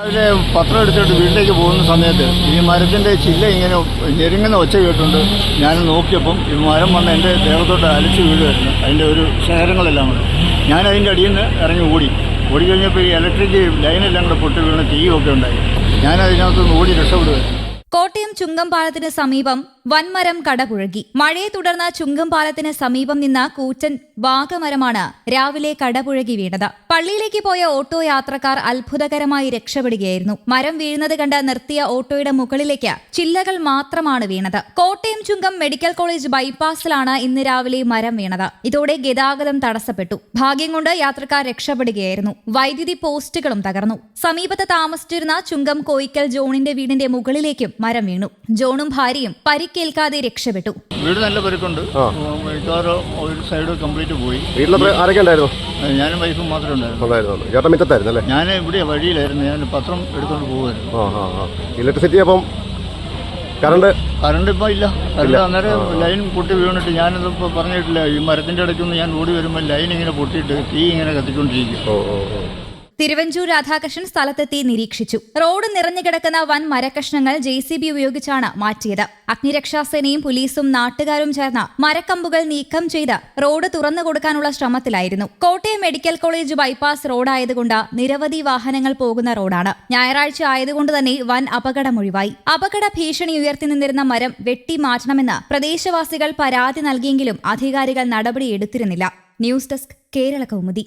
രാവിലെ പത്രം എടുത്തിട്ട് വീട്ടിലേക്ക് പോകുന്ന സമയത്ത് ഈ മരത്തിന്റെ ചില്ല ഇങ്ങനെ ഞെരുങ്ങുന്ന ഒച്ച കേട്ടുണ്ട് ഞാൻ നോക്കിയപ്പം ഈ മരം വന്ന് എന്റെ ദേഹത്തോട്ട് അലച്ച് വീഴുമായിരുന്നു അതിന്റെ ഒരു ശേഖരങ്ങളെല്ലാം കൂടെ ഞാൻ അതിന്റെ അടിയിൽ നിന്ന് ഇറങ്ങി ഓടി. ഓടി കഴിഞ്ഞപ്പോൾ ഈ ഇലക്ട്രിക് ലൈനെല്ലാം കൂടെ പൊട്ടി വീണ് തീയൊക്കെ ഉണ്ടായി. ഞാൻ അതിനകത്ത് ഓടി രക്ഷപ്പെടുമായിരുന്നു കോട്ടയം ചുങ്കം പാലത്തിന് സമീപം വൻമരം കടപുഴകി. മഴയെ തുടർന്ന് ചുങ്കം പാലത്തിന് സമീപം നിന്ന കൂറ്റൻ വാഗമരമാണ് രാവിലെ കടപുഴകി വീണത്. പള്ളിയിലേക്ക് പോയ ഓട്ടോ യാത്രക്കാർ അത്ഭുതകരമായി രക്ഷപ്പെടുകയായിരുന്നു. മരം വീഴുന്നത് കണ്ട് നിർത്തിയ ഓട്ടോയുടെ മുകളിലേക്ക് ചില്ലകൾ മാത്രമാണ് വീണത്. കോട്ടയം ചുങ്കം മെഡിക്കൽ കോളേജ് ബൈപ്പാസിലാണ് ഇന്ന് രാവിലെ മരം വീണത്. ഇതോടെ ഗതാഗതം തടസ്സപ്പെട്ടു. ഭാഗ്യം കൊണ്ട് യാത്രക്കാർ രക്ഷപ്പെടുകയായിരുന്നു. വൈദ്യുതി പോസ്റ്റുകളും തകർന്നു. സമീപത്ത് താമസിച്ചിരുന്ന ചുങ്കം കോയിക്കൽ ജോണിന്റെ വീടിന്റെ മുകളിലേക്കും മരം വീണു. ജോണും ഭാര്യയും പരിക്കേൽക്കാതെ രക്ഷപ്പെട്ടു. വീട് നല്ല പെരുക്കുണ്ട്. ഒരു സൈഡ് കംപ്ലീറ്റ് പോയി. വീട്ടിലത്ര ആരൊക്കെ ഞാനും വൈഫും മാത്രമേ ഉണ്ടായിരുന്നു ഞാൻ ഇവിടെ വഴിയിലായിരുന്നു. ഞാൻ പത്രം എടുത്തുകൊണ്ട് പോകുമായിരുന്നു ഇലക്ട്രിസിറ്റി അപ്പം കറണ്ട്? കറണ്ട് ഇപ്പൊ ഇല്ല. കറണ്ട് അന്നേരം ലൈൻ പൊട്ടി വീണിട്ട് ഞാനത് ഇപ്പോൾ പറഞ്ഞിട്ടില്ല. ഈ മരത്തിന്റെ ഇടയ്ക്കൊന്ന് ഞാൻ ഓടി വരുമ്പോൾ ലൈൻ ഇങ്ങനെ പൊട്ടിയിട്ട് തീ ഇങ്ങനെ കത്തിക്കൊണ്ടിരിക്കും. ഓ ഓ ഓ. തിരുവഞ്ചൂർ രാധാകൃഷ്ണൻ സ്ഥലത്തെത്തി നിരീക്ഷിച്ചു. റോഡ് നിറഞ്ഞുകിടക്കുന്ന വൻ മരക്കഷ്ണങ്ങൾ ജെ സി ബി ഉപയോഗിച്ചാണ് മാറ്റിയത്. അഗ്നിരക്ഷാസേനയും പോലീസും നാട്ടുകാരും ചേർന്ന് മരക്കമ്പുകൾ നീക്കം ചെയ്ത് റോഡ് തുറന്നു കൊടുക്കാനുള്ള ശ്രമത്തിലായിരുന്നു. കോട്ടയം മെഡിക്കൽ കോളേജ് ബൈപ്പാസ് റോഡായതുകൊണ്ട് നിരവധി വാഹനങ്ങൾ പോകുന്ന റോഡാണ്. ഞായറാഴ്ച ആയതുകൊണ്ട് തന്നെ വൻ അപകടം ഒഴിവായി. അപകട ഭീഷണി ഉയർത്തി നിന്നിരുന്ന മരം വെട്ടി മാറ്റണമെന്ന് പ്രദേശവാസികൾ പരാതി നൽകിയെങ്കിലും അധികാരികൾ നടപടിയെടുത്തിരുന്നില്ല ന്യൂസ് ഡെസ്ക് കേരള കൗമുദി.